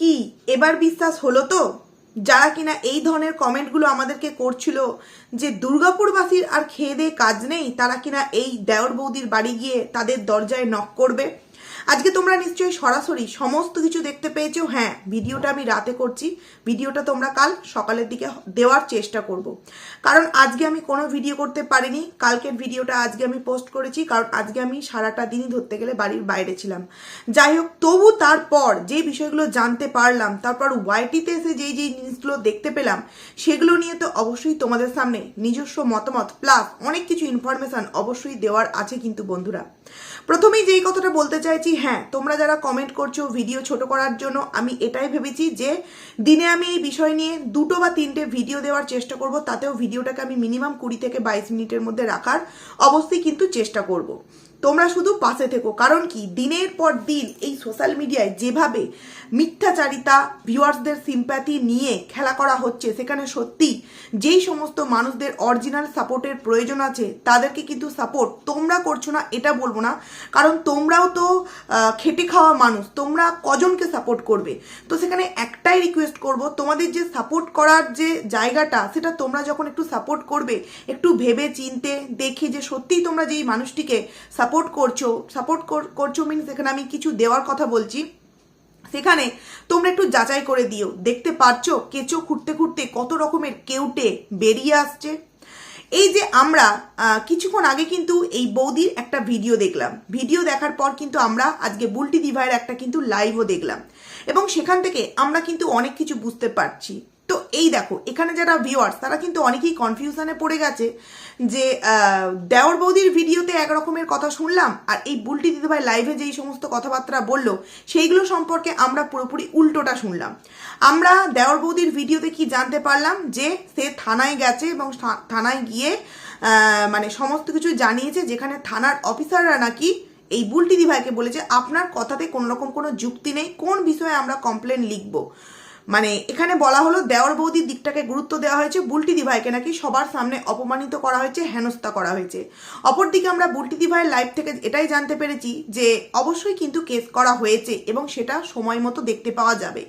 কি? এবার বিশ্বাস হলো তো? যারা কিনা এই ধরনের কমেন্টগুলো আমাদেরকে করছিল যে দুর্গাপুরবাসীর আর খেয়ে দেয়ে কাজ নেই, তারা কিনা এই দেওর বৌদির বাড়ি গিয়ে তাদের দরজায় নক করবে? আজকে তোমরা নিশ্চয়ই সরাসরি সমস্ত কিছু দেখতে পেয়েছ। হ্যাঁ ভিডিওটা আমি রাতে করছি। ভিডিওটা তোমরা কাল সকালের দিকে দেওয়ার চেষ্টা করব। কারণ আজকে আমি কোনো ভিডিও করতে পারিনি। কালকের ভিডিওটা আজকে আমি পোস্ট করেছি। কারণ আজকে আমি সারাটা দিনই ধরতে গেলে বাড়ির বাইরে ছিলাম। যাই হোক, তবু তারপর যে বিষয়গুলো জানতে পারলাম, তারপর ওয়াইটিতে এসে যেই যেই জিনিসগুলো দেখতে পেলাম, সেগুলো নিয়ে তো অবশ্যই তোমাদের সামনে নিজস্ব মতামত প্লাস অনেক কিছু ইনফরমেশন অবশ্যই দেওয়ার আছে কিন্তু বন্ধুরা। প্রথমেই যেই কথাটা বলতে চাইছি হ্যাঁ তোমরা যারা কমেন্ট করছ ভিডিও ছোট করার জন্য, আমি এটাই ভেবেছি যে দিনে আমি এই বিষয় নিয়ে দুটো বা তিনটে ভিডিও দেওয়ার চেষ্টা করব, তাতেও ভিডিওটাকে আমি মিনিমাম কুড়ি থেকে বাইশ মিনিটের মধ্যে রাখার অবশ্যই কিন্তু চেষ্টা করব। তোমরা শুধু পাশে থেকো। কারণ কি? দিনের পর দিন এই সোশ্যাল মিডিয়ায় যেভাবে মিথ্যাচারিতা ভিউয়ার্সদের সিম্প্যাথি নিয়ে খেলা করা হচ্ছে, সেখানে সত্যি যেই সমস্ত মানুষদের অরিজিনাল সাপোর্টের প্রয়োজন আছে, তাদেরকে কিন্তু সাপোর্ট তোমরা করছ না, এটা বলব না। কারণ তোমরাও তো খেটে খাওয়া মানুষ, তোমরা কজনকে সাপোর্ট করবে? তো সেখানে একটাই রিকোয়েস্ট করব, তোমাদের যে সাপোর্ট করার যে জায়গাটা, সেটা তোমরা যখন একটু সাপোর্ট করবে, একটু ভেবে চিনতে দেখে যে সত্যিই তোমরা যেই মানুষটিকে সাপোর্ট করছ সাপোর্ট করছ মিনস এখানে আমি কিছু দেওয়ার কথা বলছি। সেখানে তোমরা একটু যাচাই করে দিও। দেখতে পারছ, কেঁচো খুঁড়তে খুঁড়তে কত রকমের কেউটে বেরিয়ে আসছে। এই যে আমরা কিছুক্ষণ আগে কিন্তু এই বৌদির একটা ভিডিও দেখলাম। ভিডিও দেখার পর কিন্তু আমরা আজকে বুলটি দিভাইয়ের একটা কিন্তু লাইভও দেখলাম। এবং সেখান থেকে আমরা কিন্তু অনেক কিছু বুঝতে পারছি। এই দেখো, এখানে যারা ভিউয়ার্স তারা কিন্তু অনেকেই কনফিউশনে পড়ে গেছে যে দেওর বৌদির ভিডিওতে এক রকমের কথা শুনলাম, আর এই বুলটি দিদিভাই লাইভে যেই সমস্ত কথাবার্তা বলল, সেইগুলো সম্পর্কে আমরা পুরোপুরি উল্টোটা শুনলাম। আমরা দেওর বৌদির ভিডিওতে কি জানতে পারলাম? যে সে থানায় গেছে এবং থানায় গিয়ে মানে সমস্ত কিছু জানিয়েছে, যেখানে থানার অফিসাররা নাকি এই বুলটি দিভাইকে বলেছে, আপনার কথাতে কোনো রকম কোনো যুক্তি নেই, কোন বিষয়ে আমরা কমপ্লেন লিখব? মানে এখানে বলা হলো দেওর বৌদির দিকটাকে গুরুত্ব দেওয়া হয়েছে, বুলটি দিভাইকে নাকি সবার সামনে অপমানিত করা হয়েছে, হেনস্থা করা হয়েছে। অপরদিকে আমরা বুলটি দিভাইয়ের লাইফ থেকে এটাই জানতে পেরেছি যে অবশ্যই কিন্তু কেস করা হয়েছে এবং সেটা সময় মতো দেখতে পাওয়া যাবে।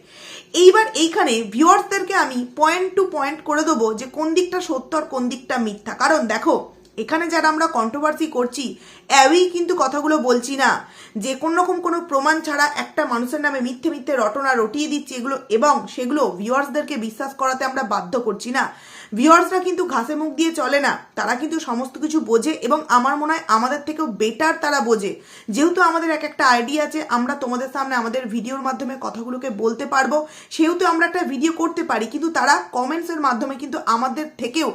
এইবার এইখানে ভিউয়ার্সদেরকে আমি পয়েন্ট টু পয়েন্ট করে দেবো যে কোন দিকটা সত্য আর কোন দিকটা মিথ্যা। কারণ দেখো, এখানে যারা আমরা কন্ট্রোভার্সি করছি অ্যাওই কিন্তু কথাগুলো বলছি না। যে কোন রকম কোনো প্রমাণ ছাড়া একটা মানুষের নামে মিথ্যে মিথ্যে রটনা রটিয়ে দিচ্ছি এগুলো এবং সেগুলো ভিউয়ার্সদেরকে বিশ্বাস করাতে আমরা বাধ্য করছি না। ভিউয়ার্সরা কিন্তু ঘাসে মুখ দিয়ে চলে না। তারা কিন্তু সমস্ত কিছু বোঝে এবং আমার মনে হয় আমাদের থেকেও বেটার তারা বোঝে। যেহেতু আমাদের এক একটা আইডিয়া আছে, আমরা তোমাদের সামনে আমাদের ভিডিওর মাধ্যমে কথাগুলোকে বলতে পারব। সেহেতু আমরা একটা ভিডিও করতে পারি, কিন্তু তারা কমেন্টসের মাধ্যমে কিন্তু আমাদের থেকেও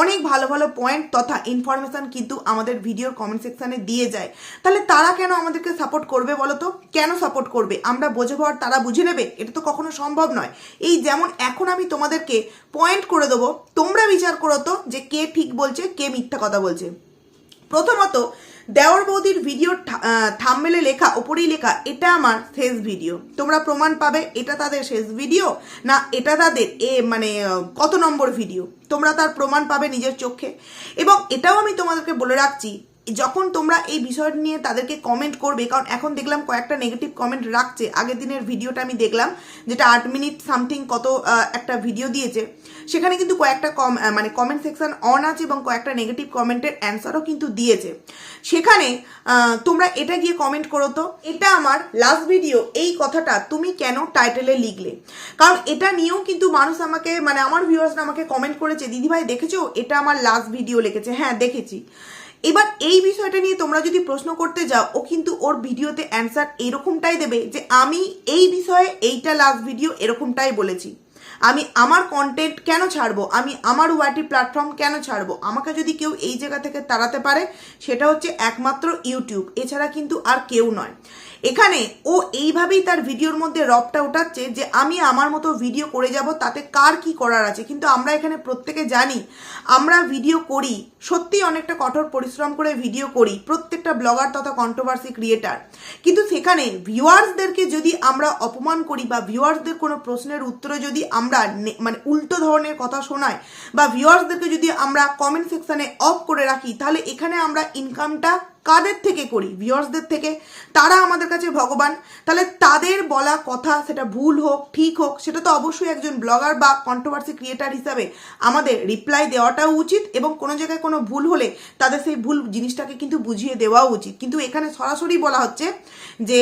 অনেক ভালো ভালো পয়েন্ট তথা ইনফরমেশন কিন্তু আমাদের ভিডিওর কমেন্ট সেকশানে দিয়ে যায়। তাহলে তারা কেন আমাদেরকে সাপোর্ট করবে বলো তো? কেন সাপোর্ট করবে? আমরা বোঝাবো আর তারা বুঝে নেবে? এটা তো কখনো সম্ভব নয়। এই যেমন এখন আমি তোমাদেরকে পয়েন্ট করে দেবো তোমরা বিচার করো তো যে কে ঠিক বলছে, কে মিথ্যা কথা বলছে। প্রথমত, দেওর বৌদির ভিডিওর থামমেলে লেখা, ওপরেই লেখা, এটা আমার শেষ ভিডিও তোমরা প্রমাণ পাবে, এটা তাদের শেষ ভিডিও না এটা তাদের এ মানে কত নম্বর ভিডিও তোমরা তার প্রমাণ পাবে নিজের চোখে। এবং এটাও আমি তোমাদেরকে বলে রাখছি, যখন তোমরা এই বিষয়টা নিয়ে তাদেরকে কমেন্ট করবে, কারণ এখন দেখলাম কয়েকটা নেগেটিভ কমেন্ট রাখছে। আগের দিনের ভিডিওটা আমি দেখলাম, যেটা আট মিনিট সামথিং কত একটা ভিডিও দিয়েছে। সেখানে কিন্তু কয়েকটা কম মানে কমেন্ট সেকশন অন আছে এবং কয়েকটা নেগেটিভ কমেন্টের অ্যান্সারও কিন্তু দিয়েছে। সেখানে তোমরা এটা গিয়ে কমেন্ট করো তো, এটা আমার লাস্ট ভিডিও এই কথাটা তুমি কেন টাইটেলে লিখলে? কারণ এটা নিয়েও কিন্তু মানুষ আমাকে মানে আমার ভিউয়ার্সরা আমাকে কমেন্ট করেছে, দিদিভাই, দেখেছ? এটা আমার লাস্ট ভিডিও লিখেছে। হ্যাঁ দেখেছি। এবার এই বিষয়টা নিয়ে তোমরা যদি প্রশ্ন করতে যাও, ও কিন্তু ওর ভিডিওতে অ্যান্সার এরকমটাই দেবে যে, আমি এই বিষয়ে এইটা লাস্ট ভিডিও এরকমটাই বলেছি। আমি আমার কন্টেন্ট কেন ছাড়বো? আমি আমার ওয়াটি প্ল্যাটফর্ম কেন ছাড়বো? আমাকে যদি কেউ এই জায়গা থেকে তাড়াতে পারে, সেটা হচ্ছে একমাত্র ইউটিউব এছাড়া কিন্তু আর কেউ নয়। এখানে ও এইভাবেই তার ভিডিওর মধ্যে রবটা ওঠাচ্ছে যে আমি আমার মতো ভিডিও করে যাব, তাতে কার কি করার আছে? কিন্তু আমরা এখানে প্রত্যেকে জানি, আমরা ভিডিও করি সত্যি অনেকটা কঠোর পরিশ্রম করে ভিডিও করি, প্রত্যেকটা ব্লগার তথা কন্ট্রোভার্সি ক্রিয়েটার কিন্তু সেখানে ভিউয়ার্সদেরকে যদি আমরা অপমান করি বা ভিউয়ার্সদের কোনো প্রশ্নের উত্তরে যদি আমরা মানে উল্টো ধরনের কথা শোনাই বা ভিউয়ার্সদেরকে যদি আমরা কমেন্ট সেকশানে অফ করে রাখি, তাহলে এখানে আমরা ইনকামটা কাদের থেকে করি? ভিউয়ার্সদের থেকে? তারা আমাদের কাছে ভগবান। তাহলে তাদের বলা কথা, সেটা ভুল হোক, ঠিক হোক, সেটা তো অবশ্যই একজন ব্লগার বা কন্ট্রোভার্সি ক্রিয়েটার হিসাবে আমাদের রিপ্লাই দেওয়াটাও উচিত এবং কোনো জায়গায় কোনো ভুল হলে তাদের সেই ভুল জিনিসটাকে কিন্তু বুঝিয়ে দেওয়াও উচিত। কিন্তু এখানে সরাসরি বলা হচ্ছে যে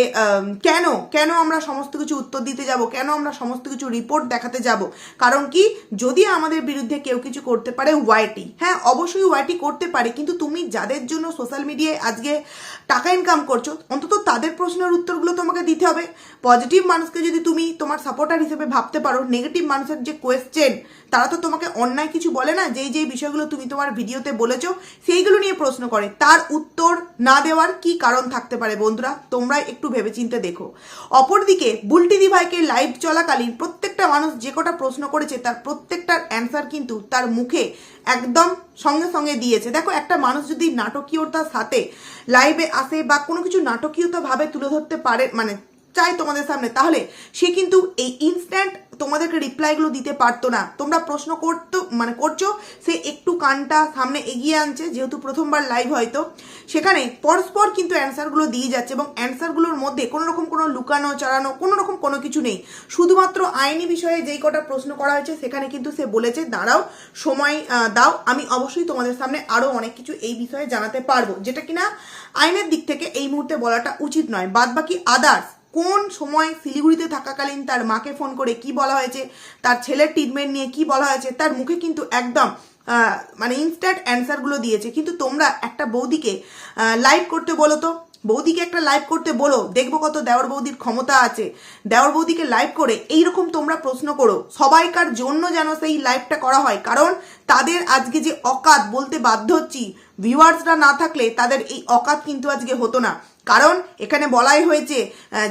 কেন? কেন আমরা সমস্ত কিছু উত্তর দিতে যাব? কেন আমরা সমস্ত কিছু রিপোর্ট দেখাতে যাব? কারণ কি? যদি আমাদের বিরুদ্ধে কেউ কিছু করতে পারে ওয়াইটি হ্যাঁ অবশ্যই ওয়াইটি করতে পারে, কিন্তু তুমি যাদের জন্য সোশ্যাল মিডিয়ায় আজকে টাকা ইনকাম করছ, অন্তত তাদের প্রশ্নের উত্তরগুলো তোমাকে দিতে হবে। পজিটিভ মানুষকে যদি তুমি তোমার সাপোর্টার হিসেবে ভাবতে পারো নেগেটিভ মানুষের যে কোয়েশ্চেন তারা তো তোমাকে অন্যায় কিছু বলে না, যেই যেই বিষয়গুলো তুমি তোমার ভিডিওতে বলেছ, সেইগুলো নিয়ে প্রশ্ন করে। তার উত্তর না দেওয়ার কি কারণ থাকতে পারে বন্ধুরা? তোমরা একটু ভেবেচিন্তে দেখো। অপরদিকে, বুলটি ভাইকে লাইভ চলাকালীন প্রত্যেকটা মানুষ যে কটা প্রশ্ন করেছে, তার প্রত্যেকটার অ্যান্সার কিন্তু তার মুখে একদম সঙ্গে সঙ্গে দিয়েছে। দেখো, একটা মানুষ যদি নাটকীয়তার সাথে লাইভে আসে বা কোনো কিছু নাটকীয়তাভাবে তুলে ধরতে পারে মানে চাই তোমাদের সামনে, তাহলে সে কিন্তু এই ইনস্ট্যান্ট তোমাদেরকে রিপ্লাইগুলো দিতে পারতো না। তোমরা প্রশ্ন করতো মানে করছ, সে একটু কানটা সামনে এগিয়ে আনছে, যেহেতু প্রথমবার লাইভ হয়তো। সেখানে পরস্পর কিন্তু অ্যান্সারগুলো দিয়ে যাচ্ছে এবং অ্যান্সারগুলোর মধ্যে কোনো রকম কোনো লুকানো, চড়ানো কোনো রকম কোনো কিছু নেই। শুধুমাত্র আইনি বিষয়ে যেই কটা প্রশ্ন করা হয়েছে, সেখানে কিন্তু সে বলেছে, দাঁড়াও, সময় দাও, আমি অবশ্যই তোমাদের সামনে আরও অনেক কিছু এই বিষয়ে জানাতে পারব। যেটা কিনা আইনের দিক থেকে এই মুহূর্তে বলাটা উচিত নয়। বাদ বাকি আদার্স কোন সময় শিলিগুড়িতে থাকাকালীন তার মাকে ফোন করে কি বলা হয়েছে, তার ছেলের ট্রিটমেন্ট নিয়ে কি বলা হয়েছে, তার মুখে কিন্তু একদম মানে ইনস্ট্যান্ট অ্যান্সারগুলো দিয়েছে। কিন্তু তোমরা একটা বৌদিকে লাইভ করতে বলো তো, বৌদিকে একটা লাইভ করতে বলো, দেখব কত দেওর বৌদির ক্ষমতা আছে। দেওর বৌদিকে লাইভ করে এইরকম তোমরা প্রশ্ন করো, সবাইকার জন্য যেন সেই লাইভটা করা হয়। কারণ তাদের আজকে যে অকাত বলতে বাধ্য হচ্ছি ভিউয়ার্সরা না থাকলে তাদের এই অকাত কিন্তু আজকে হতো না। কারণ এখানে বলাই হয়েছে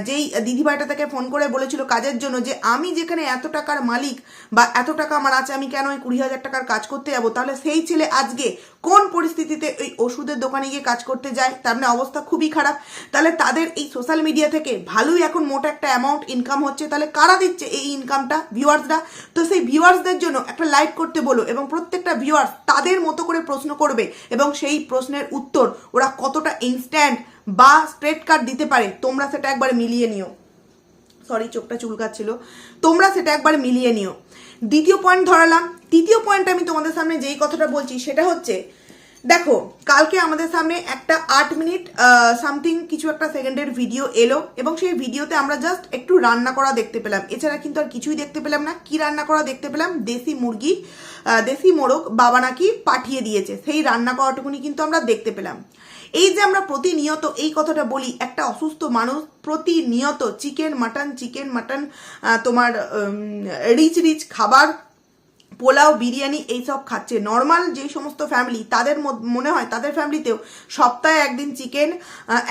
যেই দিদিভাইটা তাকে ফোন করে বলেছিল কাজের জন্য যে আমি যেখানে এত টাকার মালিক বা এত টাকা আমার আছে, আমি কেন ওই কুড়ি হাজার টাকার কাজ করতে যাব? তাহলে সেই ছেলে আজকে কোন পরিস্থিতিতে ওই ওষুধের দোকানে গিয়ে কাজ করতে যায়, তার মানে অবস্থা খুবই খারাপ। তাহলে তাদের এই সোশ্যাল মিডিয়া থেকে ভালোই এখন মোটা একটা অ্যামাউন্ট ইনকাম হচ্ছে, তাহলে কারা দিচ্ছে এই ইনকামটা ভিউয়ার্সরা তো সেই ভিউয়ার্সদের জন্য একটা লাইভ করতে বলো এবং প্রত্যেকটা ভিউয়ার্স তাদের মতো করে প্রশ্ন করবে এবং সেই প্রশ্নের উত্তর ওরা কতটা ইনস্ট্যান্ট বা স্ট্রেট কাট দিতে পারে, তোমরা সেটা একবার মিলিয়ে নিও। সরি চোখটা চুলকাচ্ছিল। তোমরা সেটা একবার মিলিয়ে নিও। দ্বিতীয় পয়েন্ট ধরালাম। তৃতীয় পয়েন্ট আমি তোমাদের সামনে যেই কথাটা বলছি সেটা হচ্ছে, দেখো, কালকে আমাদের সামনে একটা আট মিনিট সামথিং কিছু একটা সেকেন্ডের ভিডিও এলো এবং সেই ভিডিওতে আমরা জাস্ট একটু রান্না করা দেখতে পেলাম। এছাড়া কিন্তু আর কিছুই দেখতে পেলাম না। কি রান্না করা দেখতে পেলাম? দেশি মুরগি দেশি মোরগ বাবা নাকি পাঠিয়ে দিয়েছে। সেই রান্না করাটুকুনি কিন্তু আমরা দেখতে পেলাম। এই যে আমরা প্রতিনিয়ত এই কথাটা বলি, একটা অসুস্থ মানুষ প্রতিনিয়ত চিকেন, মাটন চিকেন, মাটন তোমার রিচ রিচ খাবার পোলাও, বিরিয়ানি এইসব খাচ্ছে। নর্মাল যে সমস্ত ফ্যামিলি তাদের মনে হয় তাদের ফ্যামিলিতেও সপ্তাহে একদিন চিকেন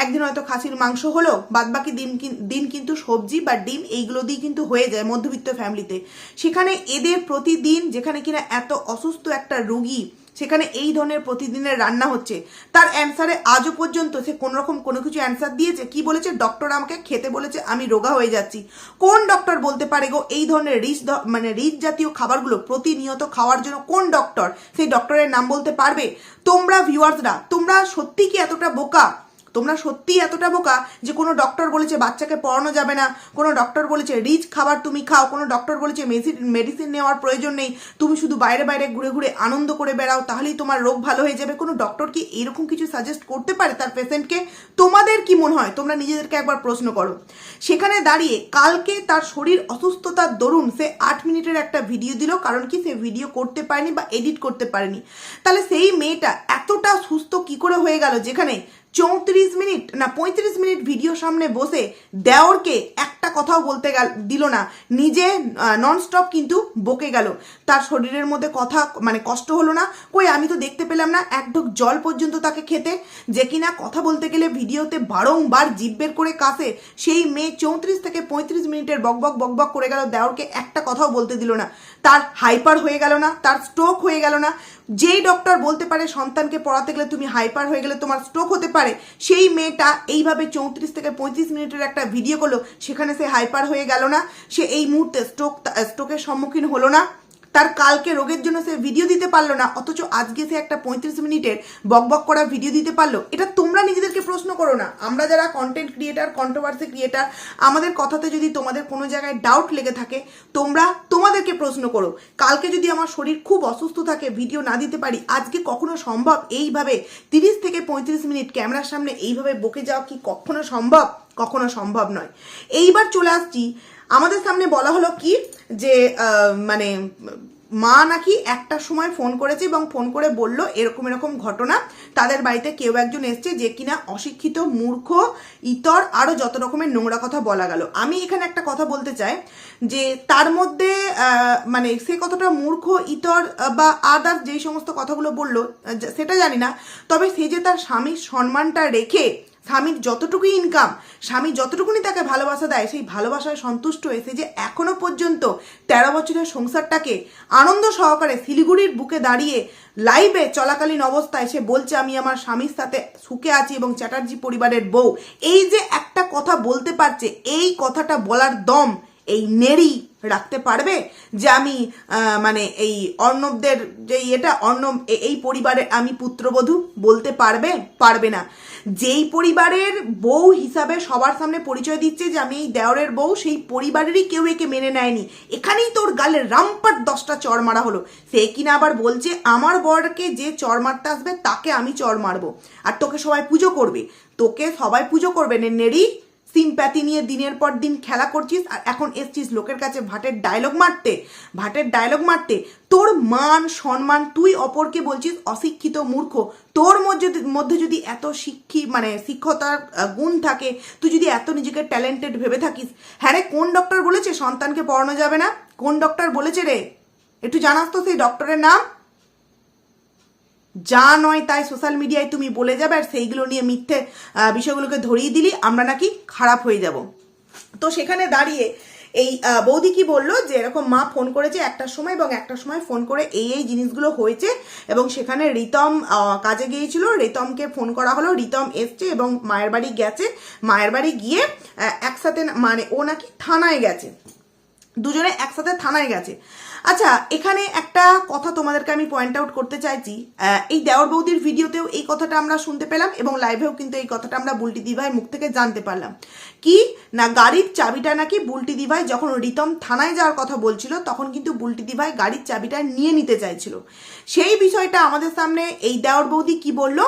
একদিন হয়তো খাসির মাংস হলো, বাদবাকি দিন দিন কিন্তু সবজি বা ডিম এইগুলো দিয়ে কিন্তু হয়ে যায় মধ্যবিত্ত ফ্যামিলিতে সেখানে এদের প্রতিদিন যেখানে কিনা এত অসুস্থ একটা রুগী সেখানে এই ধরনের প্রতিদিনের রান্না হচ্ছে। তার অ্যান্সারে আজও পর্যন্ত সে কোন রকম কোনো কিছু অ্যান্সার দিয়েছে। কি বলেছে? ডক্টর আমাকে খেতে বলেছে, আমি রোগা হয়ে যাচ্ছি। কোন ডক্টর বলতে পারে গো? এই ধরনের রিচ মানে রিচ জাতীয় খাবারগুলো প্রতিনিয়ত খাওয়ার জন্য কোন ডক্টর সেই ডক্টরের নাম বলতে পারবে? তোমরা ভিউয়ার্সরা তোমরা সত্যি কি এতটা বোকা? তোমরা সত্যি এতটা বোকা যে কোনো ডক্টর বলেছে বাচ্চাকে পড়ানো যাবে না, কোনো ডক্টর বলেছে রিচ খাবার তুমি খাও, কোনো ডক্টর বলেছে মেডিসিন নেওয়ার প্রয়োজন নেই, তুমি শুধু বাইরে বাইরে ঘুরে ঘুরে আনন্দ করে বেড়াও, তাহলেই তোমার রোগ ভালো হয়ে যাবে। কোনো ডক্টর কি এরকম কিছু সাজেস্ট করতে পারে তার পেশেন্টকে তোমাদের কি মনে হয়? তোমরা নিজেদেরকে একবার প্রশ্ন করো। সেখানে দাঁড়িয়ে কালকে তার শরীর অসুস্থতার দরুন সে আট মিনিটের একটা ভিডিও দিল, কারণ কি সে ভিডিও করতে পারেনি বা এডিট করতে পারেনি। তাহলে সেই মেয়েটা এতটা সুস্থ কি করে হয়ে গেল? যেখানে চৌত্রিশ মিনিট না পঁয়ত্রিশ মিনিট ভিডিও সামনে বসে দেওরকে একটা কথাও বলতে গেল, দিল না। নিজে ননস্টপ কিন্তু বকে গেল। তার শরীরের মধ্যে কথা মানে কষ্ট হলো না। কই, আমি তো দেখতে পেলাম না, এক ঢোক জল পর্যন্ত তাকে খেতে, যে কিনা কথা বলতে গেলে ভিডিওতে বারংবার জিভ বের করে কাশে সেই মেয়ে চৌত্রিশ থেকে পঁয়ত্রিশ মিনিটের বকবক বকবক করে গেল দেওরকে, একটা কথাও বলতে দিল না। তার হাইপার হয়ে গেল না, তার স্ট্রোক হয়ে গেল না। যেই ডক্টর বলতে পারে সন্তানকে পড়াতে গেলে তুমি হাইপার হয়ে গেলে তোমার স্ট্রোক হতে পারে, সেই মেয়েটা এইভাবে চৌত্রিশ থেকে পঁয়ত্রিশ মিনিটের একটা ভিডিও করল, সেখানে সে হাইপার হয়ে গেল না, সে এই মুহূর্তে স্ট্রোক স্ট্রোকের সম্মুখীন হলো না। তার কালকে রোগের জন্য সে ভিডিও দিতে পারল না, অথচ আজকে সে একটা পঁয়ত্রিশ মিনিটের বকবক করা ভিডিও দিতে পারল। এটা তোমরা নিজেদেরকে প্রশ্ন করো না। আমরা যারা কন্টেন্ট ক্রিয়েটার কন্ট্রোভার্সি ক্রিয়েটার আমাদের কথাতে যদি তোমাদের কোনো জায়গায় ডাউট লেগে থাকে, তোমরা তোমাদেরকে প্রশ্ন করো। কালকে যদি আমার শরীর খুব অসুস্থ থাকে ভিডিও না দিতে পারি, আজকে কখনো সম্ভব এইভাবে তিরিশ থেকে পঁয়ত্রিশ মিনিট ক্যামেরার সামনে এইভাবে বকে যাওয়া কি কখনো সম্ভব? কখনো সম্ভব নয়। এইবার চলে আসছি আমাদের সামনে বলা হলো কি? যে মানে মা নাকি একটা সময় ফোন করেছে এবং ফোন করে বলল এরকম এরকম ঘটনা। তাদের বাড়িতে কেউ একজন এসছে যে কিনা অশিক্ষিত, মূর্খ, ইতর আরও যত রকমের নোংরা কথা বলা গেল। আমি এখানে একটা কথা বলতে চাই যে, তার মধ্যে মানে সে কতটা মূর্খ, ইতর, বা আদার যেই সমস্ত কথাগুলো বলল সেটা জানি না। তবে সে যে তার স্বামীর সম্মানটা রেখে স্বামীর যতটুকু ইনকাম স্বামী যতটুকুনি তাকে ভালোবাসা দেয়, সেই ভালোবাসায় সন্তুষ্ট হয়েছে যে এখনও পর্যন্ত তেরো বছরের সংসারটাকে আনন্দ সহকারে শিলিগুড়ির বুকে দাঁড়িয়ে লাইভে চলাকালীন অবস্থায় সে বলছে, আমি আমার স্বামীর সাথে সুখে আছি এবং চ্যাটার্জি পরিবারের বউ। এই যে একটা কথা বলতে পারছে, এই কথাটা বলার দম এই নেড়ি রাখতে পারবে যে আমি মানে এই অর্ণবদের যে এটা অর্ণব এই পরিবারের আমি পুত্রবধূ বলতে পারবে পারবে না। যেই পরিবারের বউ হিসাবে সবার সামনে পরিচয় দিচ্ছে যে আমি এই দেওরের বউ, সেই পরিবারেরই কেউ একে মেনে নেয়নি। এখানেই তোর গালে রামপাট দশটা চর মারা হলো। সে কিনা আবার বলছে, আমার বরকে যে চর মারতে আসবে, তাকে আমি চড় মারবো। আর তোকে সবাই পুজো করবে। তোকে সবাই পুজো করবে নেড়ি। সিম্প্যাথি নিয়ে দিনের পর দিন খেলা করছিস আর এখন এসছিস লোকের কাছে ভাটের ডায়লগ মারতে, ভাটের ডায়লগ মারতে। তোর মান, সম্মান, তুই অপরকে বলছিস অশিক্ষিত মূর্খ। তোর মধ্যে মধ্যে যদি এত শিক্ষি মানে শিক্ষতার গুণ থাকে, তুই যদি এত নিজেকে ট্যালেন্টেড ভেবে থাকিস হ্যাঁ রে, কোন ডক্টর বলেছে সন্তানকে পড়ানো যাবে না? কোন ডক্টর বলেছে রে? একটু জানাস তো সেই ডক্টরের নাম? যা নয় তাই সোশ্যাল মিডিয়ায় তুমি বলে যাবে আর সেইগুলো নিয়ে মিথ্যে বিষয়গুলোকে ধরিয়ে দিলি, আমরা নাকি খারাপ হয়ে যাব। তো সেখানে দাঁড়িয়ে এই বৌদি কি বলল যে এরকম মা ফোন করেছে একটার সময় এবং একটার সময় ফোন করে এই এই জিনিসগুলো হয়েছে এবং সেখানে রিতম কাজে গিয়েছিল। রিতমকে ফোন করা হলো, রিতম এসছে এবং মায়ের বাড়ি গেছে। মায়ের বাড়ি গিয়ে একসাথে মানে ও নাকি থানায় গেছে। দুজনে একসাথে থানায় গেছে। আচ্ছা এখানে একটা কথা তোমাদেরকে আমি পয়েন্ট আউট করতে চাইছি। এই দেওর বৌদির ভিডিওতেও এই কথাটা আমরা শুনতে পেলাম এবং লাইভেও কিন্তু এই কথাটা আমরা বুলটি দিভাইয়ের মুখ থেকে জানতে পারলাম। কি? না গাড়ির চাবিটা নাকি বুলটি দিভাই যখন রিতম থানায় যাওয়ার কথা বলছিল, তখন কিন্তু বুলটি দিভাই গাড়ির চাবিটা নিয়ে নিতে চাইছিল। সেই বিষয়টা আমাদের সামনে এই দেওর বৌদি কি বলল?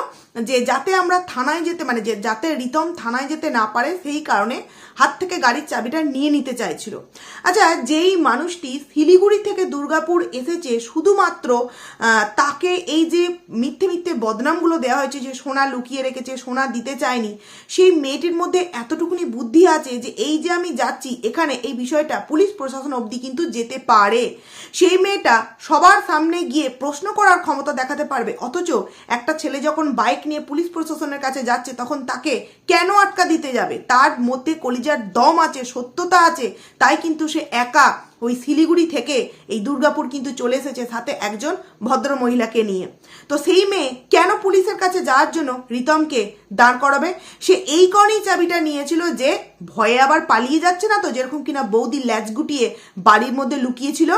যে যাতে আমরা থানায় যেতে মানে যে যাতে রিতম থানায় যেতে না পারে, সেই কারণে হাত থেকে গাড়ির চাবিটা নিয়ে নিতে চাইছিল। আচ্ছা যেই মানুষটি শিলিগুড়ি থেকে দুর্গাপুর এসেছে, শুধুমাত্র তাকে এই যে মিথ্যে মিথ্যে বদনামগুলো দেওয়া হয়েছে, যে সোনা লুকিয়ে রেখেছে, সোনা দিতে চায়নি, সেই মেয়েটির মধ্যে এতটুকুনি বুদ্ধি আছে যে এই যে আমি যাচ্ছি, এখানে এই বিষয়টা পুলিশ প্রশাসন অবধি কিন্তু যেতে পারে। সেই মেয়েটা সবার সামনে গিয়ে প্রশ্ন করার ক্ষমতা দেখাতে পারবে। অথচ একটা ছেলে যখন বাইক নিয়ে পুলিশ প্রশাসনের কাছে যাচ্ছে, তখন তাকে কেন আটকা দিতে যাবে? তার মধ্যে কলিজার দম আছে, সত্যতা আছে, তাই কিন্তু সে একা ওই শিলিগুড়ি থেকে এই দুর্গাপুর কিন্তু চলে এসেছে সাথে একজন ভদ্র মহিলাকে নিয়ে। তো সেই মেয়ে কেন পুলিশের কাছে যাওয়ার জন্য রিতমকে দাঁড় করাবে? সে এই কারণেই চাবিটা নিয়েছিল যে ভয়ে আবার পালিয়ে যাচ্ছে না তো, যেরকম কিনা বৌদি ল্যাচ গুটিয়ে বাড়ির মধ্যে লুকিয়েছিল।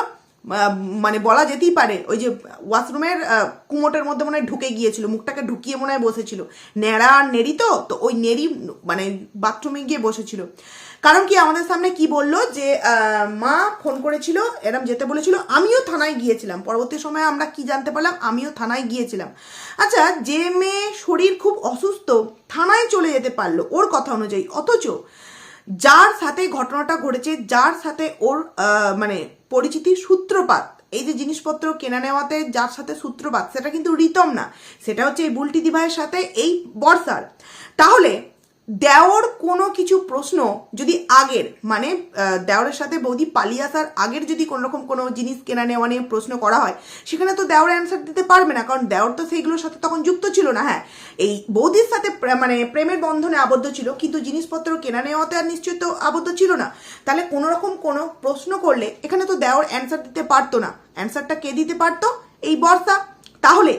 মানে বলা যেতেই পারে, ওই যে ওয়াশরুমের কুমোটের মধ্যে মনে হয় ঢুকে গিয়েছিল, মুখটাকে ঢুকিয়ে মনে হয় বসেছিল। নেড়া আর নেড়ি তো তো ওই নেড়ি মানে বাথরুমে গিয়ে বসেছিল। কারণ কি আমাদের সামনে কি বলল যে মা ফোন করেছিল, এরম যেতে বলেছিল, আমিও থানায় গিয়েছিলাম। পরবর্তী সময়ে আমরা কি জানতে পারলাম, আমিও থানায় গিয়েছিলাম। আচ্ছা যে মেয়ে শরীর খুব অসুস্থ, থানায় চলে যেতে পারল ওর কথা অনুযায়ী। অথচ যার সাথে ঘটনাটা ঘটেছে, যার সাথে ওর মানে পরিচিতির সূত্রপাত, এই যে জিনিসপত্র কেনা নেওয়াতে যার সাথে সূত্রপাত, সেটা কিন্তু রিতম না। সেটা হচ্ছে এই বুলটি দিভাইয়ের সাথে এই বর্ষার। তাহলে দেওর কোনো কিছু প্রশ্ন যদি আগের মানে দেওরের সাথে বৌদি পালিয়ে আসার আগের যদি কোনো রকম কোনো জিনিস কেনা নেওয়া নিয়ে প্রশ্ন করা হয়, সেখানে তো দেওর অ্যান্সার দিতে পারবে না, কারণ দেওর তো সেইগুলোর সাথে তখন যুক্ত ছিল না হ্যাঁ। এই বৌদির সাথে মানে প্রেমের বন্ধনে আবদ্ধ ছিল, কিন্তু জিনিসপত্র কেনা নেওয়াতে আর নিশ্চয়ই তো আবদ্ধ ছিল না। তাহলে কোনো রকম কোনো প্রশ্ন করলে এখানে তো দেওর অ্যান্সার দিতে পারতো না। অ্যান্সারটা কে দিতে পারতো? এই বর্ষা। তাহলে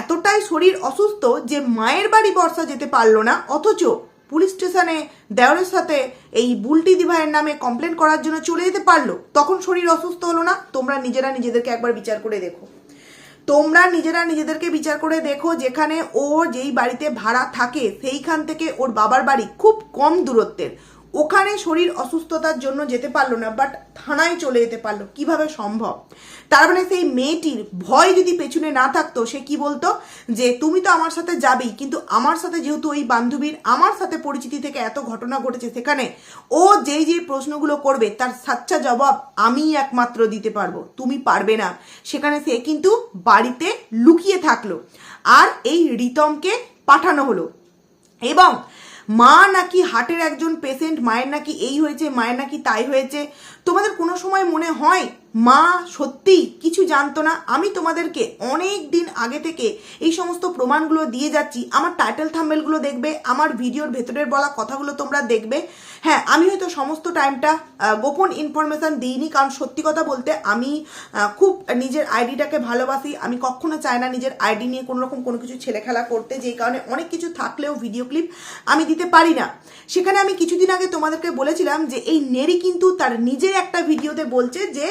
এতটাই শরীর অসুস্থ যে মায়ের বাড়ি বর্ষা যেতে পারল না, অথচ পুলিশ স্টেশনে দেওয়ারের সাথে এই বুলটি দিভাইয়ের নামে কমপ্লেন করার জন্য চলে যেতে পারল, তখন শরীর অসুস্থ হলো না? তোমরা নিজেরা নিজেদেরকে একবার বিচার করে দেখো। তোমরা নিজেরা নিজেদেরকে বিচার করে দেখো যেখানে ও যেই বাড়িতে ভাড়া থাকে, সেইখান থেকে ওর বাবার বাড়ি খুব কম দূরত্বের। ওখানে শরীর অসুস্থতার জন্য যেতে পারল না বাট থানায় চলে যেতে পারল। কীভাবে সম্ভব? তার মানে সেই মেয়েটির ভয় যদি পেছনে না থাকতো, সে কি বলতো? যে তুমি তো আমার সাথে যাবেই, কিন্তু আমার সাথে যেহেতু ওই বান্ধবীর, আমার সাথে পরিচিতি থেকে এত ঘটনা ঘটেছে সেখানে, ও যেই যেই প্রশ্নগুলো করবে, তার সাচ্চা জবাব আমিই একমাত্র দিতে পারব, তুমি পারবে না। সেখানে সে কিন্তু বাড়িতে লুকিয়ে থাকল। আর এই রিতমকে পাঠানো হলো। এবং মা নাকি হার্টের একজন পেশেন্ট মায়ের নাকি এই হয়েছে, মায়ের নাকি তাই হয়েছে? তোমাদের কোনো সময় মনে হয় মা সত্যি কিছু জানতো না? আমি তোমাদেরকে অনেক দিন আগে থেকে এই সমস্ত প্রমাণগুলো দিয়ে যাচ্ছি। আমার টাইটেল থাম্বেলগুলো দেখবে, আমার ভিডিওর ভেতরের বলা কথাগুলো তোমরা দেখবে। হ্যাঁ আমি হয়তো সমস্ত টাইমটা গোপন ইনফরমেশান দিইনি, কারণ সত্যি কথা বলতে আমি খুব নিজের আইডিটাকে ভালোবাসি। আমি কখনো চাই না নিজের আইডি নিয়ে কোনো রকম কোনো কিছু ছেলে খেলা করতে, যেই কারণে অনেক কিছু থাকলেও ভিডিও ক্লিপ আমি দিতে পারি না। সেখানে আমি কিছুদিন আগে তোমাদেরকে বলেছিলাম যে এই নেরি কিন্তু তার নিজের একটা ভিডিওতে বলছে যে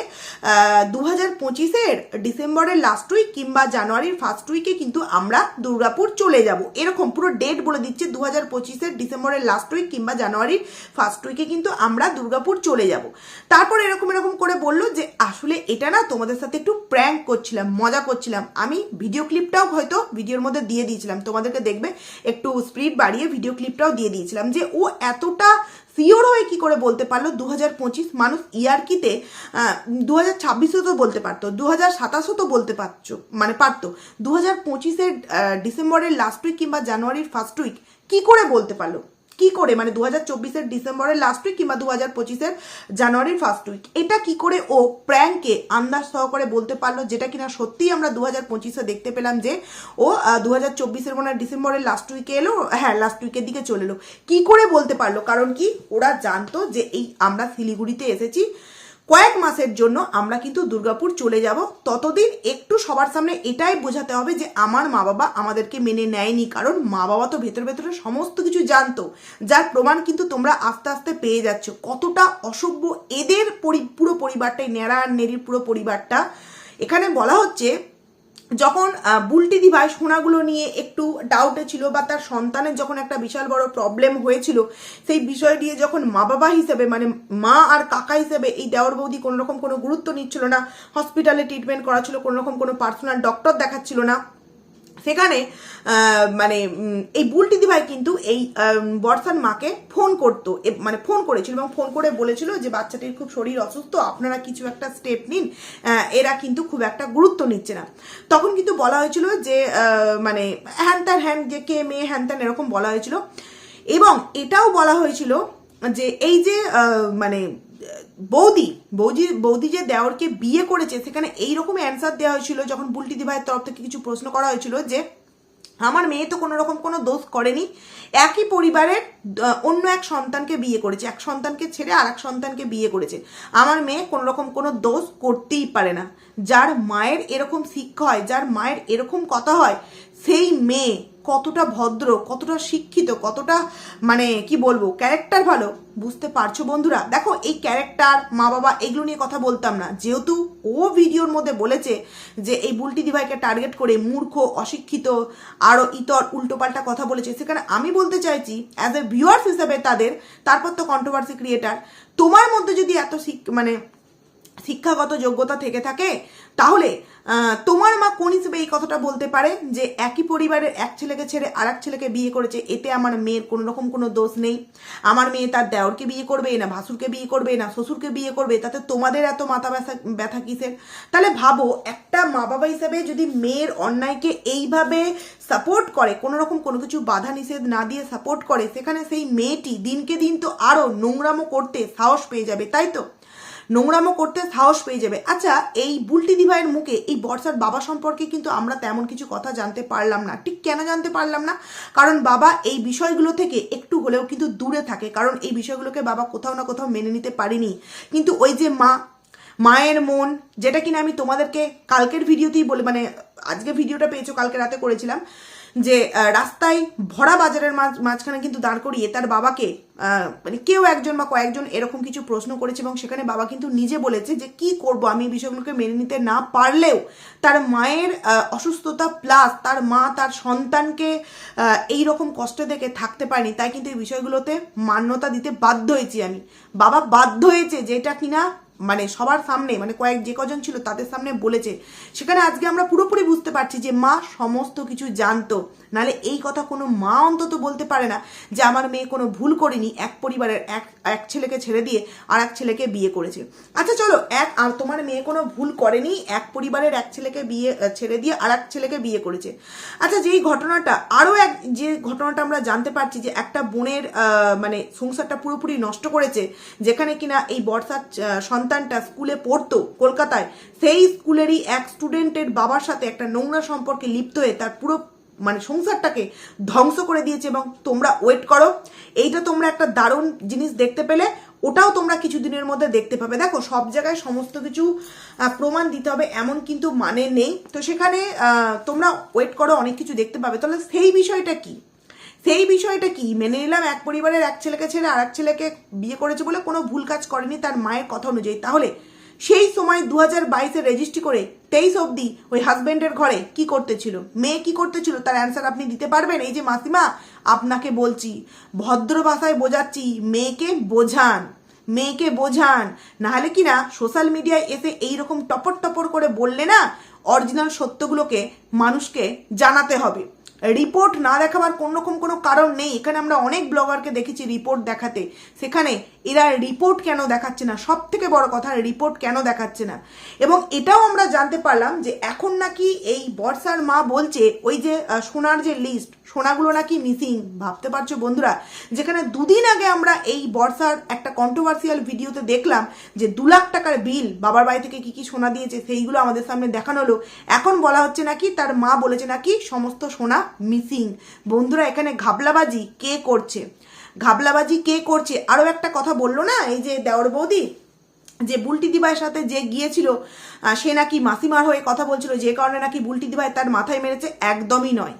দু হাজার পঁচিশের ডিসেম্বরের লাস্ট উইক কিংবা জানুয়ারির ফার্স্ট উইকে কিন্তু আমরা দুর্গাপুর চলে যাব। এরকম পুরো ডেট বলে দিচ্ছে দু হাজার পঁচিশের ডিসেম্বরের লাস্ট উইক কিংবা জানুয়ারির ফার্স্ট উইকে কিন্তু আমরা দুর্গাপুর চলে যাব। তারপর এরকম এরকম করে বলল যে, আসলে এটা না তোমাদের সাথে একটু প্র্যাঙ্ক করছিলাম, মজা করছিলাম। আমি ভিডিও ক্লিপটাও হয়তো ভিডিওর মধ্যে দিয়ে দিয়েছিলাম। তোমাদেরকে দেখবে, একটু স্পিড বাড়িয়ে ভিডিও ক্লিপটাও দিয়ে দিয়েছিলাম যে, ও এতটা সিওর হয়ে কি করে বলতে পারল? দু হাজার পঁচিশ মানুষ ইয়ারকিতে দু হাজার তো বলতে পারতো দু হাজার তো বলতে পারছ মানে পারতো। দু হাজার পঁচিশের ডিসেম্বরের লাস্ট উইক কিংবা জানুয়ারির ফার্স্ট উইক কি করে বলতে পারল? কি করে? মানে দু হাজার চব্বিশের ডিসেম্বরের লাস্ট উইক কিংবা দু হাজার পঁচিশের জানুয়ারির ফার্স্ট উইক এটা কি করে ও প্র্যাঙ্কে আন্দাজ সহকারে বলতে পারল যেটা কিনা সত্যিই আমরা দু হাজার পঁচিশে দেখতে পেলাম যে ও দু হাজার চব্বিশের মনে ডিসেম্বরের লাস্ট উইকে এলো হ্যাঁ লাস্ট উইকের দিকে চলে এলো। কী করে বলতে পারল? কারণ কি, ওরা জানতো যে এই আমরা শিলিগুড়িতে এসেছি কয়েক মাসের জন্য আমরা কিন্তু দুর্গাপুর চলে যাব। ততদিন একটু সবার সামনে এটাই বোঝাতে হবে যে আমার মা বাবা আমাদেরকে মেনে নেয়নি, কারণ মা বাবা তো ভেতরে ভেতরে সমস্ত কিছু জানতো। যার প্রমাণ কিন্তু তোমরা আস্তে আস্তে পেয়ে যাচ্ছ। কতটা অসভ্য এদের পরি- পুরো পরিবারটাই, নেড়া আর নেড়ির পুরো পরিবারটা। এখানে বলা হচ্ছে যখন বুলটি দিভাই সোনাগুলো নিয়ে একটু ডাউটে ছিল বা তার সন্তানের যখন একটা বিশাল বড় প্রবলেম হয়েছিল, সেই বিষয় নিয়ে যখন মা বাবা হিসেবে মানে মা আর কাকা হিসেবে এই দেওয়ার বৌদি কোনোরকম কোনো গুরুত্ব নিচ্ছিল না হসপিটালে ট্রিটমেন্ট করা ছিল কোনোরকম কোনো পার্সোনাল ডক্টর দেখাচ্ছিল না সেখানে মানে এই বুলটি দিভাই কিন্তু এই বর্ষার মাকে ফোন করতো মানে ফোন করেছিল এবং ফোন করে বলেছিল যে বাচ্চাটির খুব শরীর অসুস্থ, আপনারা কিছু একটা স্টেপ নিন এরা কিন্তু খুব একটা গুরুত্ব নিচ্ছে না। তখন কিন্তু বলা হয়েছিল যে মানে হ্যান ত্যান হ্যান, যে কে মেয়ে হ্যান ত্যান এরকম বলা হয়েছিল। এবং এটাও বলা হয়েছিল যে এই যে মানে বৌদি বৌদি বৌদি যে দেওরকে বিয়ে করেছে, সেখানে এইরকম অ্যান্সার দেওয়া হয়েছিল যখন বুলটি দিভাইয়ের তরফ থেকে কিছু প্রশ্ন করা হয়েছিল যে, আমার মেয়ে তো কোনো রকম কোনো দোষ করেনি, একই পরিবারের অন্য এক সন্তানকে বিয়ে করেছে, এক সন্তানকে ছেড়ে আর এক সন্তানকে বিয়ে করেছে। আমার মেয়ে কোনো রকম কোনো দোষ করতেই পারে না। যার মায়ের এরকম শিক্ষা হয়, যার মায়ের এরকম কথা হয় সেই মেয়ে কতটা ভদ্র, কতটা শিক্ষিত, কতটা মানে কি বলব ক্যারেক্টার ভালো, বুঝতে পারছ বন্ধুরা? দেখো, এই ক্যারেক্টার মা বাবা এগুলো নিয়ে কথা বলতাম না। যেহেতু ও ভিডিওর মধ্যে বলেছে যে এই বুলটি দিভাইকে টার্গেট করে মূর্খ, অশিক্ষিত আরও ইতর, উল্টোপাল্টা কথা বলেছে। সেখানে আমি বলতে চাইছি অ্যাজ এ ভিউয়ার্স হিসাবে তাদের, তারপর তো কন্ট্রোভার্সি ক্রিয়েটার তোমার মধ্যে যদি এত মানে শিক্ষাগত যোগ্যতা থেকে থাকে, তাহলে তোমার মা কোন হিসেবে এই কথাটা বলতে পারে যে একই পরিবারের এক ছেলেকে ছেড়ে আর এক ছেলেকে বিয়ে করেছে, এতে আমার মেয়ের কোনো রকম কোনো দোষ নেই? আমার মেয়ে তার দেওরকে বিয়ে করবে না, ভাসুরকে বিয়ে করবে না, শ্বশুরকে বিয়ে করবে, তাতে তোমাদের এত মাথা ব্যথা ব্যথা কিসের? তাহলে ভাবো, একটা মা বাবা হিসেবে যদি মেয়ের অন্যায়কে এইভাবে সাপোর্ট করে কোনো রকম কোনো কিছু বাধা নিষেধ না দিয়ে সাপোর্ট করে, সেখানে সেই মেয়েটি দিনকে দিন তো আরও নোংরামো করতে সাহস পেয়ে যাবে, তাই তো? নোংরামো করতে সাহস পেয়ে যাবে। আচ্ছা এই বুলটি দিভাইয়ের মুখে এই বর্ষার বাবা সম্পর্কে কিন্তু আমরা তেমন কিছু কথা জানতে পারলাম না। ঠিক কেন জানতে পারলাম না? কারণ বাবা এই বিষয়গুলো থেকে একটু হলেও কিন্তু দূরে থাকে। কারণ এই বিষয়গুলোকে বাবা কোথাও না কোথাও মেনে নিতে পারিনি। কিন্তু ওই যে মা, মায়ের মন, যেটা কিনা আমি তোমাদেরকে কালকের ভিডিওতেই বলে মানে আজকে ভিডিওটা পেয়েছ, কালকে রাতে করেছিলাম, যে রাস্তায় ভরা বাজারের মাঝ- মাঝখানে কিন্তু দাঁড় করিয়ে তার বাবাকে মানে কেউ একজন বা কয়েকজন এরকম কিছু প্রশ্ন করেছে এবং সেখানে বাবা কিন্তু নিজে বলেছে যে, কি করব? আমি এই বিষয়গুলোকে মেনে নিতে না পারলেও তার মায়ের অসুস্থতা প্লাস তার মা তার সন্তানকে এই রকম কষ্ট দেখে থাকতে পারেনি, তাই কিন্তু এই বিষয়গুলোতে মান্যতা দিতে বাধ্য হয়েছি আমি। বাবা বাধ্য হয়েছে যেটা কিনা মানে সবার সামনে মানে কয়েক যে কজন ছিল তাদের সামনে বলেছে। সেখানে আজকে আমরা পুরোপুরি বুঝতে পারছি যে মা সমস্ত কিছু জানতো। নালে এই কথা কোনো মা অন্তত বলতে পারে না যে আমার মেয়ে কোনো ভুল করেনি, এক পরিবারের এক এক ছেলেকে ছেড়ে দিয়ে আর এক ছেলেকে বিয়ে করেছে। আচ্ছা চলো, এক, আর তোমার মেয়ে কোনো ভুল করেনি, এক পরিবারের এক ছেলেকে বিয়ে ছেড়ে দিয়ে আর এক ছেলেকে বিয়ে করেছে। আচ্ছা যেই ঘটনাটা, আরও এক, যে ঘটনাটা আমরা জানতে পারছি যে একটা বোনের মানে সংসারটা পুরোপুরি নষ্ট করেছে, যেখানে কিনা এই বর্ষার সন্তানটা স্কুলে পড়তো কলকাতায়, সেই স্কুলেরই এক স্টুডেন্টের বাবার সাথে একটা নোংরা সম্পর্কে লিপ্ত হয়ে তার পুরো মানে সংসারটাকে ধ্বংস করে দিয়েছে এবং তোমরা ওয়েট করো। এইটা তোমরা একটা দারুণ জিনিস দেখতে পেলে, ওটাও তোমরা কিছুদিনের মধ্যে দেখতে পাবে। দেখো, সব জায়গায় সমস্ত কিছু প্রমাণ দিতে হবে, এমন কিন্তু মানে নেই। তো সেখানে তোমরা ওয়েট করো, অনেক কিছু দেখতে পাবে। তাহলে সেই বিষয়টা কি? সেই বিষয়টা কি? মেনে নিলাম এক পরিবারের এক ছেলেকে ছেড়ে আর এক ছেলেকে বিয়ে করেছে বলে কোনো ভুল কাজ করেনি তার মায়ের কথা অনুযায়ী। তাহলে সেই সময় দু হাজার বাইশে রেজিস্ট্রি করে তেইশ অবধি ওই হাজবেন্ডের ঘরে কি করতেছিল? মেয়ে কি করতেছিল? তার অ্যান্সার আপনি দিতে পারবেন? এই যে মাসিমা, আপনাকে বলছি, ভদ্র ভাষায় বোঝাচ্ছি, মেয়েকে বোঝান মেয়েকে বোঝান। নাহলে কি না সোশ্যাল মিডিয়ায় এসে এইরকম টপর টপর করে বললে না অরিজিনাল সত্যগুলোকে মানুষকে জানাতে হবে। রিপোর্ট না দেখাবার কোন রকম কোনো কারণ নেই। এখানে আমরা অনেক ব্লগারকে দেখেছি রিপোর্ট দেখাতে। সেখানে এরা রিপোর্ট কেন দেখাচ্ছে না? সব থেকে বড় কথা, রিপোর্ট কেন দেখাচ্ছে না? এবং এটাও আমরা জানতে পারলাম যে এখন নাকি এই বর্ষার মা বলছে, ওই যে সোনার যে লিস্ট সোনাগুলো নাকি মিসিং ভাবতে পারছ বন্ধুরা? যেখানে দুদিন আগে আমরা এই বর্ষার একটা কন্ট্রোভার্সিয়াল ভিডিওতে দেখলাম যে দু লাখ টাকার বিল বাবার বাড়ি থেকে কি কি সোনা দিয়েছে, সেইগুলো আমাদের সামনে দেখানো হলো। এখন বলা হচ্ছে নাকি তার মা বলেছে নাকি সমস্ত সোনা মিসিং বন্ধুরা, এখানে ঘাবলাবাজি কে করছে? ঘাবলাবাজি কে করছে? আরও একটা কথা বলল না এই যে দেওর বৌদি? যে বুলটি দিবাইয়ের সাথে যে গিয়েছিল সে নাকি মাসিমার হয়ে কথা বলছিল, যে কারণে নাকি বুলটি দিবাই তার মাথায় মেরেছে, একদমই নয়।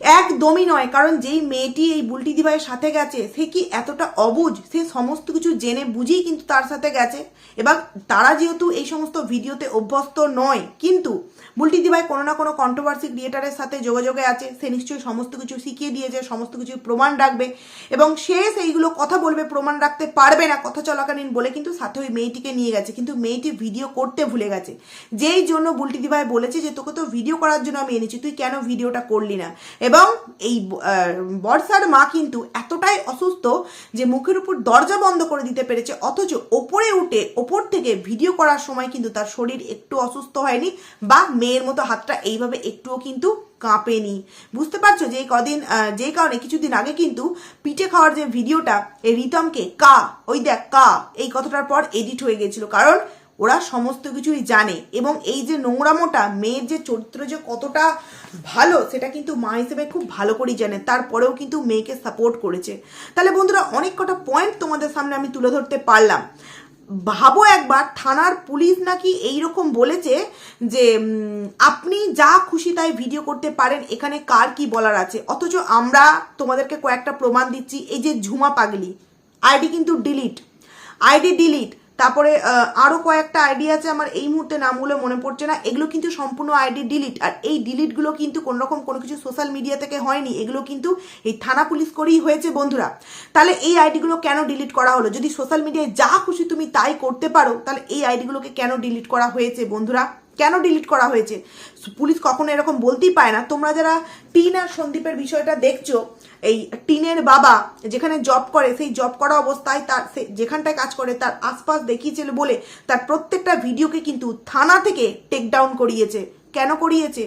একদমই নয়, কারণ যেই মেয়েটি এই বুলটি দিবাইয়ের সাথে গেছে, সে কি এতটা অবুঝ সে সমস্ত কিছু জেনে বুঝেই কিন্তু তার সাথে গেছে। এবং তারা যেহেতু এই সমস্ত ভিডিওতে অভ্যস্ত নয়, কিন্তু বুলটি দিবাই কোনো না কোনো কন্ট্রোভার্সি ক্রিয়েটারের সাথে যোগাযোগে আছে। সে নিশ্চয়ই সমস্ত কিছু শিখিয়ে দিয়েছে, সমস্ত কিছু প্রমাণ রাখবে এবং সে সেইগুলো কথা বলবে, প্রমাণ রাখতে পারবে না কথা চলাকালীন বলে কিন্তু সাথে ওই মেয়েটিকে নিয়ে গেছে। কিন্তু মেয়েটি ভিডিও করতে ভুলে গেছে। যেই জন্য বুলটি দিবাই বলেছে যে, তোকে তো ভিডিও করার জন্য আমি এনেছি, তুই কেন ভিডিওটা করলি না? এবং এই বর্ষার মা কিন্তু এতটাই অসুস্থ যে মুখের উপর দরজা বন্ধ করে দিতে পেরেছে, অথচ ওপরে উঠে, ওপর থেকে ভিডিও করার সময় কিন্তু তার শরীর একটু অসুস্থ হয়নি বা মেয়ের মতো হাতটা এইভাবে একটুও কিন্তু কাঁপেনি। বুঝতে পারছ? যে কদিন যেই কারণে কিছুদিন আগে কিন্তু পিঠে খাওয়ার যে ভিডিওটা এই রিতমকে, কা, ওই দেখ, কা, এই কথাটার পর এডিট হয়ে গেছিল। কারণ ওরা সমস্ত কিছুই জানে এবং এই যে নোংরামোটা, মেয়ের যে চরিত্র যে কতটা ভালো, সেটা কিন্তু মা হিসেবে খুব ভালো করেই জানে। তারপরেও কিন্তু মেয়েকে সাপোর্ট করেছে। তাহলে বন্ধুরা, অনেক কটা পয়েন্ট তোমাদের সামনে আমি তুলে ধরতে পারলাম। ভাবো একবার, থানার পুলিশ নাকি এই রকম বলেছে যে আপনি যা খুশি তাই ভিডিও করতে পারেন, এখানে কার কি বলার আছে? অথচ আমরা তোমাদেরকে কয়েকটা প্রমাণ দিচ্ছি। এই যে ঝুমা পাগলি আইডি কিন্তু ডিলিট আইডি ডিলিট তারপরে আরও আরও কয়েকটা আইডি আছে, আমার এই মুহূর্তে নামগুলো মনে পড়ছে না। এগুলো কিন্তু সম্পূর্ণ আইডি ডিলিট আর এই ডিলিটগুলো কিন্তু কোনো রকম কোনো কিছু সোশ্যাল মিডিয়া থেকে হয়নি। এগুলো কিন্তু এই থানা পুলিশ করেই হয়েছে, বন্ধুরা। তাহলে এই আইডিগুলো কেন ডিলিট করা হলো? যদি সোশ্যাল মিডিয়ায় যা খুশি তুমি তাই করতে পারো, তাহলে এই আইডিগুলোকে কেন ডিলিট করা হয়েছে, বন্ধুরা? কেন ডিলিট করা হয়েছে? পুলিশ কখনো এরকম বলতেই পায় না। তোমরা যারা টিন আর সন্দীপের বিষয়টা দেখছ, এই টিনের বাবা যেখানে জব করে, সেই জব করা অবস্থায় তার সে যেখানটায় কাজ করে, তার আশপাশ দেখিয়েছিল বলে তার প্রত্যেকটা ভিডিওকে কিন্তু থানা থেকে টেক ডাউন করিয়েছে। কেন করিয়েছে?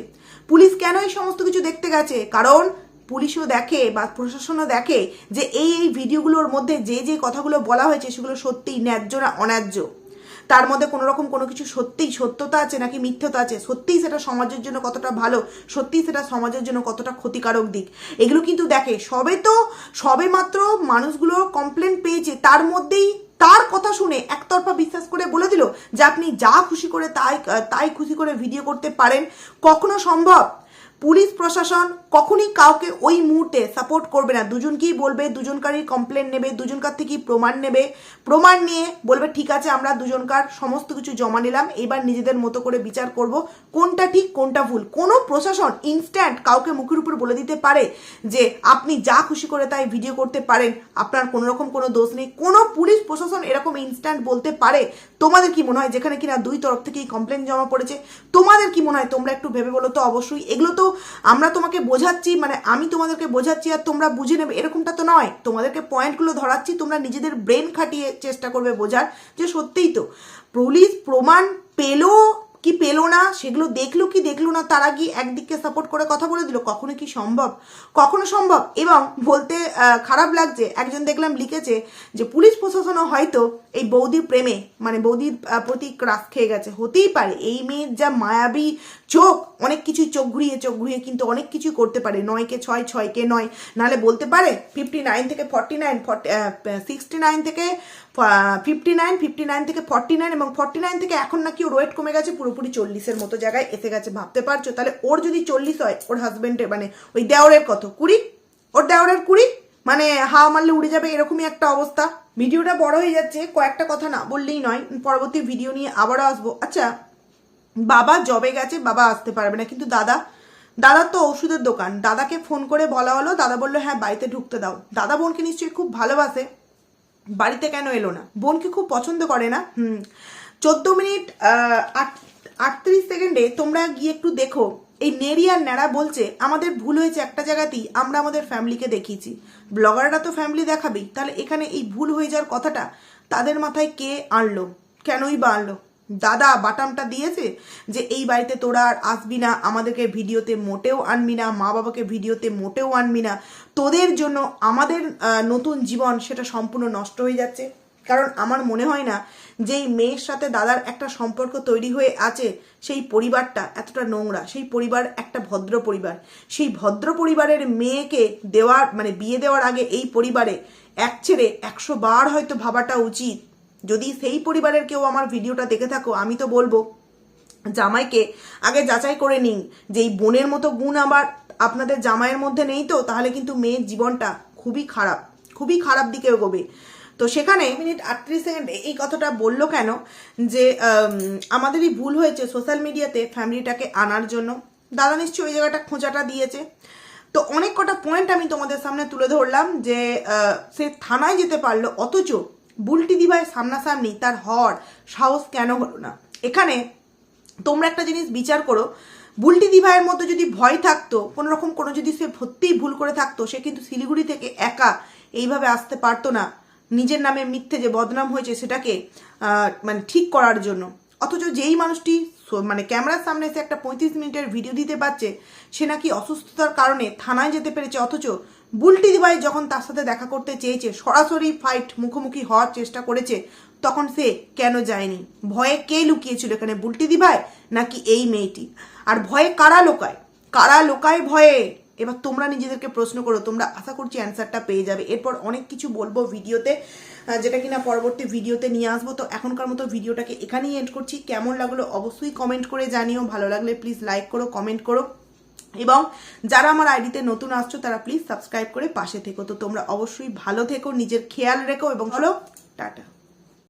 পুলিশ কেন এই সমস্ত কিছু দেখতে গেছে? কারণ পুলিশও দেখে বা প্রশাসনও দেখে যে এই এই ভিডিওগুলোর মধ্যে যে যে কথাগুলো বলা হয়েছে, সেগুলো সত্যিই ন্যায্য না অন্যায্য। তার মধ্যে কোনো রকম কোনো কিছু সত্যিই সত্যতা আছে নাকি মিথ্যতা আছে? সত্যিই সেটা সমাজের জন্য কতটা ভালো? সত্যিই সেটা সমাজের জন্য কতটা ক্ষতিকারক দিক? এগুলো কিন্তু দেখে সবে তো, সবে মাত্র মানুষগুলো কমপ্লেন পেয়েছে, তার মধ্যেই তার কথা শুনে একতরফা বিশ্বাস করে বলে দিল যে আপনি যা খুশি করে তাই তাই খুশি করে ভিডিও করতে পারেন। কখনো সম্ভব? পুলিশ প্রশাসন কখনই কাউকে ওই মুহূর্তে সাপোর্ট করবে না। দুজনকেই বলবে, দুজনকারই কমপ্লেন নেবে, দুজনকার থেকেই প্রমাণ নেবে। প্রমাণ নিয়ে বলবে, ঠিক আছে, আমরা দুজনকার সমস্ত কিছু জমা নিলাম, এবার নিজেদের মতো করে বিচার করব। কোনটা ঠিক, কোনটা ভুল? কোনো প্রশাসন ইনস্ট্যান্ট কাউকে মুখের উপর বলে দিতে পারে যে, আপনি যা খুশি করে তাই ভিডিও করতে পারেন, আপনার কোনো রকম কোনো দোষ নেই। কোনো পুলিশ প্রশাসন এরকম ইনস্ট্যান্ট বলতে পারে, তোমাদের কি মনে হয় যেখানে কিনা দুই তরফ থেকেই কমপ্লেন জমা পড়েছে? তোমাদের কি মনে হয়? তোমরা একটু ভেবে বলো তো অবশ্যই। এগুলো তো আমরা তোমাকে বোঝাচ্ছি মানে আমি তোমাদেরকে বোঝাচ্ছি আর তোমরা বুঝে নেবে। এরকমটা তো নয়। তোমাদেরকে পয়েন্টগুলো ধরাচ্ছি, তোমরা নিজেদের ব্রেন খাটিয়ে চেষ্টা করবে বোঝার, যে সত্যিই তো। পুলিশ প্রমাণ পেল কি পেল না? সেগুলো দেখল কি দেখল না? তারা কি একদিককে সাপোর্ট করে কথা বলে দিল। কখনো কি সম্ভব? কখনো সম্ভব? এবং বলতে খারাপ লাগছে। একজন দেখলাম লিখেছে যে, পুলিশ প্রশাসনও হয়তো এই বৌদির প্রেমে মানে বৌদির প্রতি ক্রাস খেয়ে গেছে। হতেই পারে। এই মেয়ের যা মায়াবী চোখ, অনেক কিছুই চোখ ঘুরিয়ে চোখ ঘুরিয়ে কিন্তু অনেক কিছুই করতে পারে। নয়কে ছয়, ছয়কে নয়। নাহলে বলতে পারে ফিফটি নাইন থেকে forty nine forty sixty nine থেকে ফিফটি নাইন ফিফটি নাইন থেকে ফর্টি নাইন এবং ফর্টি নাইন থেকে এখন নাকি ওর ওয়েট কমে গেছে, পুরোপুরি চল্লিশের মতো জায়গায় এসে গেছে, ভাবতে পারছ? তাহলে ওর যদি চল্লিশ হয়, ওর হাজবেন্ডের মানে ওই দেওরের কত? কুড়ি? ওর দেওরের কুড়ি? মানে হাওয়া মারলে উড়ে যাবে এরকমই একটা অবস্থা। ভিডিওটা বড় হয়ে যাচ্ছে, কয়েকটা কথা না বললেই নয়, পরবর্তী ভিডিও নিয়ে আবারও আসব। আচ্ছা বাবা জবে গেছে, বাবা আসতে পারবে না, কিন্তু দাদা দাদার তো ওষুধের দোকান। দাদাকে ফোন করে বলা হলো, দাদা বলল হ্যাঁ বাড়িতে ঢুকতে দাও। দাদা বোনকে নিশ্চয়ই খুব ভালোবাসে। বাড়িতে কেন এলো না? বোনকে খুব পছন্দ করে না? হুম। চোদ্দ মিনিট আট- আটত্রিশ সেকেন্ডে তোমরা গিয়ে একটু দেখো। এই নেড়ি আর ন্যাড়া বলছে, আমাদের ভুল হয়েছে একটা জায়গাতেই, আমরা আমাদের ফ্যামিলিকে দেখিয়েছি। ব্লগাররা তো ফ্যামিলি দেখাবেই, তাহলে এখানে এই ভুল হয়ে যাওয়ার কথাটা তাদের মাথায় কে আনলো? কেনই বা আনলো? দাদা বাটামটা দিয়েছে যে এই বাড়িতে তোরা আর আসবি না, আমাদেরকে ভিডিওতে মোটেও আনবি না, মা বাবাকে ভিডিওতে মোটেও আনবি না। তোদের জন্য আমাদের নতুন জীবন সেটা সম্পূর্ণ নষ্ট হয়ে যাচ্ছে। কারণ আমার মনে হয় না যেই মেয়ের সাথে দাদার একটা সম্পর্ক তৈরি হয়ে আছে, সেই পরিবারটা এতটা নোংরা, সেই পরিবার একটা ভদ্র পরিবার। সেই ভদ্র পরিবারের মেয়েকে দেওয়ার মানে বিয়ে দেওয়ার আগে এই পরিবারে এক ছেড়ে একশো বার হয়তো ভাবাটা উচিত। যদি সেই পরিবারের কেউ আমার ভিডিওটা দেখে থাকো, আমি তো বলব, জামাইকে আগে যাচাই করে নিন যে এই বোনের মতো গুণ আবার আপনাদের জামাইয়ের মধ্যে নেই তো, তাহলে কিন্তু মেয়ের জীবনটা খুবই খারাপ খুবই খারাপ দিকে এগোবে। তো সেখানে মিনিট আটত্রিশ সেকেন্ডে এই কথাটা বলল কেন? যে আমাদেরই ভুল হয়েছে সোশ্যাল মিডিয়াতে ফ্যামিলিটাকে আনার জন্য। দাদা নিশ্চয়ই ওই জায়গাটা খোঁজাটা দিয়েছে। তো অনেক কটা পয়েন্ট আমি তোমাদের সামনে তুলে ধরলাম যে সে থানায় যেতে পারল, অথচ বুলটি দিভাই সামনাসামনি তার হর সাহস কেন হলো না? এখানে তোমরা একটা জিনিস বিচার করো, বুলটি দিভাইয়ের মধ্যে যদি ভয় থাকতো, কোনো রকম কোনো যদি সে সত্যিই ভুল করে থাকতো, সে কিন্তু শিলিগুড়ি থেকে একা এইভাবে আসতে পারতো না। নিজের নামে মিথ্যে যে বদনাম হয়েছে সেটাকে মানে ঠিক করার জন্য। অথচ যেই মানুষটি মানে ক্যামেরার সামনে এসে একটা পঁয়ত্রিশ মিনিটের ভিডিও দিতে পারছে, সে নাকি অসুস্থতার কারণে থানায় যেতে পেরেছে, অথচ বুলটি দিভাই যখন তার সাথে দেখা করতে চেয়েছে, সরাসরি ফাইট মুখোমুখি হওয়ার চেষ্টা করেছে, তখন সে কেন যায়নি? ভয়ে কে লুকিয়েছিল এখানে বুলটি দিভাই নাকি এই মেয়েটি? আর ভয়ে কারা লোকায়? কারা লোকায় ভয়ে? এবার তোমরা নিজেদেরকে প্রশ্ন করো, তোমরা আশা করছি অ্যান্সারটা পেয়ে যাবে। এরপর অনেক কিছু বলব ভিডিওতে যেটা কিনা পরবর্তী ভিডিওতে নিয়ে আসব। তো এখনকার মতো ভিডিওটাকে এখানেই এন্ড করছি। কেমন লাগল অবশ্যই কমেন্ট করে জানিও। ভালো লাগলে প্লিজ লাইক করো কমেন্ট করো। এবং যারা আমার আইডিতে নতুন আসছো, তারা প্লিজ সাবস্ক্রাইব করে পাশে থেকো। তো তোমরা অবশ্যই ভালো থেকো, নিজের খেয়াল রেখো এবং হলো টাটা।